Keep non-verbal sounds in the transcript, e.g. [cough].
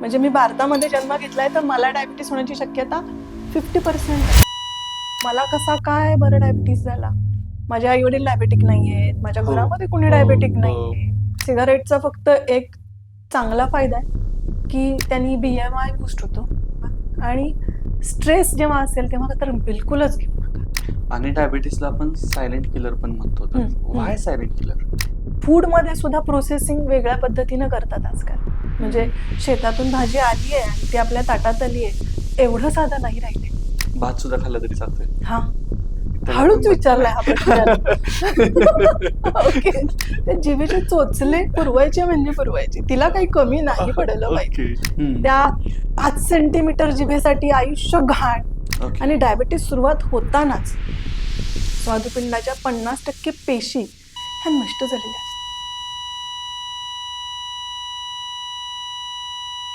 म्हणजे मी भारतामध्ये जन्म घेतलाय तर मला डायबिटीस होण्याची शक्यता फिफ्टी पर्सेंट मला कसा काय बरं डायबिटीस झाला माझे आई वडील डायबेटिक नाही आहेत माझ्या हो. घरामध्ये कोणी डायबेटिक. नाही सिगारेटचा फक्त एक चांगला फायदा आहे की त्यांनी बी एम आय बूस्ट होतो आणि स्ट्रेस जेव्हा असेल तेव्हा तर बिलकुलच घेऊ नका आणि डायबिटीसला आपण सायलेंट किलर पण म्हणतो वाय. सायलेंट किलर फूडमध्ये सुद्धा प्रोसेसिंग वेगळ्या पद्धतीनं करतात आजकाल. म्हणजे शेतातून भाजी आली आहे आणि ती आपल्या ताटात आली आहे एवढं साधं नाही राहिले. भात सुद्धा खाल्ला तरी चालतंय. हा. हळूच विचारलाय हा प्रश्न [laughs] [laughs] ओके. जिभेचे चोचले पुरवायचे म्हणजे पुरवायचे. तिला काही कमी नाही पडलं [laughs] पाहिजे. त्या पाच सेंटीमीटर जिभेसाठी आयुष्य घाण. आणि डायबिटीस सुरुवात होतानाच स्वादुपिंडाच्या पन्नास टक्के पेशी ह्या नष्ट झालेल्या